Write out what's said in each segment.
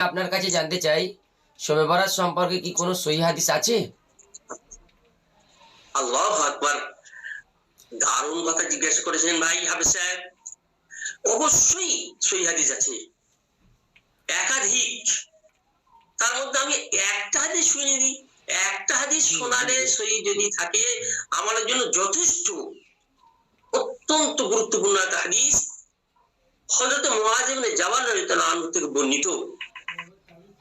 আপনার কাছে জানতে চাই, শবে বরাত সম্পর্কে কি কোনো সহি হাদিস আছে? আল্লাহ আকবার। দারুণ কথা জিজ্ঞাসা করেছেন ভাই হাফিজ সাহেব। অবশ্যই সই হাদিস আছে। একাধিক। তার মধ্যে আমি একটা হাদিস শুনে দিই একটা হাদিস শোনালে সই যদি থাকে আমাদের জন্য যথেষ্ট। অত্যন্ত গুরুত্বপূর্ণ একটা হাদিস। হযরত মুআজ ইবনে জাবাল আনহু থেকে বর্ণিত।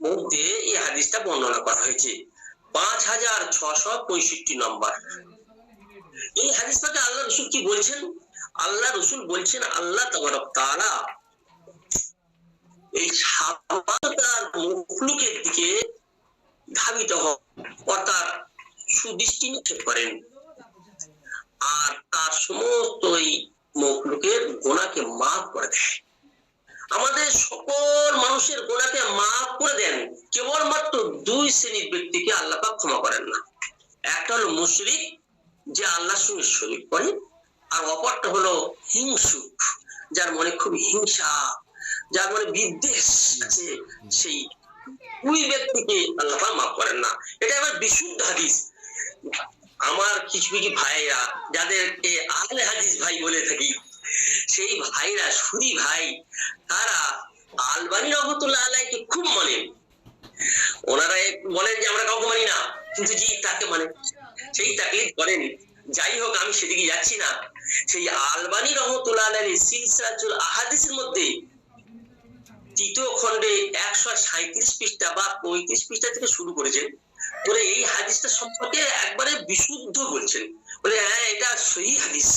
মধ্যে এই হাদিসটা বর্ণনা করা হয়েছে। পাঁচ হাজার ছশো পঁয়ষট্টি নম্বর। এই হাদিস পাকে আল্লাহ রসুল কি বলছেন? আল্লাহ রসুল বলছেন, আল্লাহ তাবারক তাআলা এই সাবাতার মুখলুকের দিকে ধাবিত হন অর্থাৎ সুদৃষ্টি নিক্ষেপ করেন। আর তার সমস্ত এই মুখলুকের গোনাকে মাফ করে দেয় আমাদের সকল মানুষের গোনাকে মাফ করে দেন। কেবলমাত্র দুই শ্রেণির ব্যক্তিকে আল্লাহ পাক ক্ষমা করেন না। একটা হলো মুশরিক, যে আল্লাহর সঙ্গে শরীক করে, আর অপরটা হলো হিংসুক, যার মনে খুব হিংসা, যার মনে বিদ্বেষ আছে, সেই দুই ব্যক্তিকে আল্লাহ পাক মাফ করেন না। এটা আবার বিশুদ্ধ হাদিস। আমার কিছু কিছু ভাইরা যাদেরকে আহলে হাদিস ভাই বলে থাকি, সেই ভাইরা সুরি ভাই, তারা আলবানি রহমতুল্লাহ আলাইকে খুব মানেন ওনারা বলেন যে, আমরা কাউকে মানি না। কিন্তু জি তাকে মানে সেই তাকে করেন যাই হোক, আমি সেদিকে যাচ্ছি না। সেই আলবানি রহমতুল্লাহ আলাই সিলসিলাতুল আহাদিসের মধ্যে তৃতীয় খণ্ডে একশো সাঁত্রিশ পৃষ্ঠা বা পঁয়ত্রিশ পৃষ্ঠা থেকে শুরু করেছেন। বলে এই হাদিসটা সম্পর্কে একবারে বিশুদ্ধ বলছেন। বলে হ্যাঁ এটা সহি হাদিস।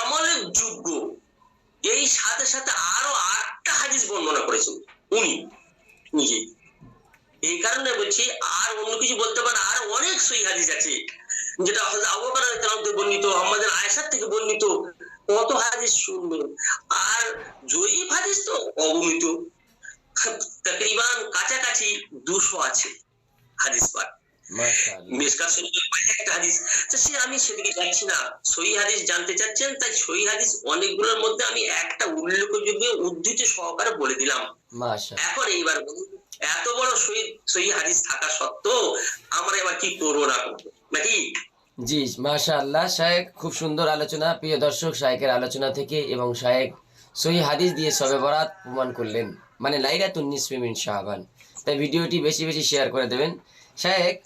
আমলের যোগ্য এই সাথে সাথে আরও আটটা হাদিস বর্ণনা করেছেন উনি, নিজে। এই কারণে বলছি, আর অন্য কিছু বলতে পারে আর অনেক সহি হাদিস আছে, যেটা থেকে বর্ণিত আমাদের আয়েশা থেকে বর্ণিত, কত হাদিস শুনবেন আর জয়ীফ হাদিস তো অগমিত তাকরিবান কাছাকাছি দুশো আছে হাদিস পাঠ। মিসকাত একটা হাদিস। তো সে আমি সেদিকে যাচ্ছি না। সহি হাদিস জানতে চাচ্ছেন তাই সহি হাদিস অনেকগুলোর মধ্যে আমি একটা উল্লেখযোগ্য উদ্ধৃতি সহকারে বলে দিলাম। এখন এইবার বলুন, এত বড় সহি সহি হাদিস থাকা সত্ত্বেও আমরা এবার কি করব না করব? নাকি? জি মাশাআল্লাহ। শায়েক খুব সুন্দর আলোচনা। প্রিয় দর্শক শায়েকের আলোচনা থেকে এবং শায়েক সহি হাদিস দিয়ে সবে বরাত প্রমাণ করলেন। মানে লাইলাতুন নিসফি মিন শাবান। তাই ভিডিওটি বেশি বেশি শেয়ার করে দেবেন। শায়েক